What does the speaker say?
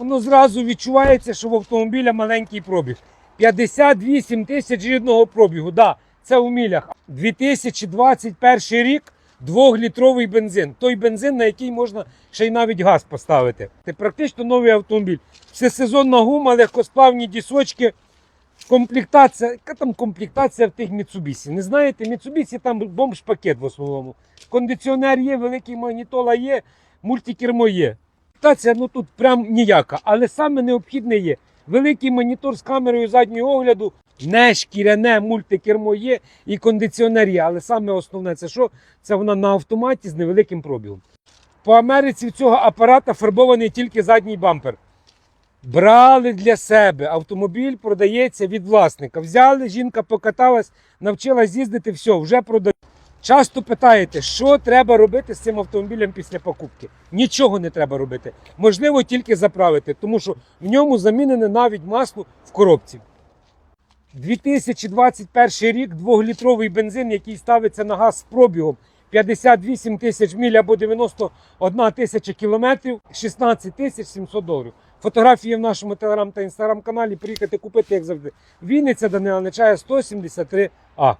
воно зразу відчувається, що в автомобіля маленький пробіг. 58 тисяч рідного пробігу. Да, це у мілях. 2021 рік двохлітровий бензин. Той бензин, на який можна ще й навіть газ поставити. Це практично новий автомобіль. Всесезонна гума, легкосплавні дісочки. Комплектація, яка там комплектація в тих Mitsubishi? Не знаєте, Mitsubishi там бомж-пакет в основному. Кондиціонер є, великий магнітола є, мультикермо є. Комплектація ну тут прям ніяка, але саме необхідне є. Великий монітор з камерою заднього огляду, не шкіряне мультикермо є і кондиціонер є. Але саме основне це що? Це вона на автоматі з невеликим пробігом. По Америці в цього апарата фарбований тільки задній бампер. Брали для себе. Автомобіль продається від власника. Взяли, жінка покаталась, навчилась їздити, все, вже продають. Часто питаєте, що треба робити з цим автомобілем після покупки. Нічого не треба робити. Можливо, тільки заправити, тому що в ньому замінене навіть масло в коробці. 2021 рік двохлітровий бензин, який ставиться на газ з пробігом 58 тисяч міль або 91 тисяча кілометрів, 16 тисяч 700 доларів. Фотографії в нашому телеграм та інстаграм каналі. Приїхати купити, як завжди. Вінниця Данила Нечая 173А.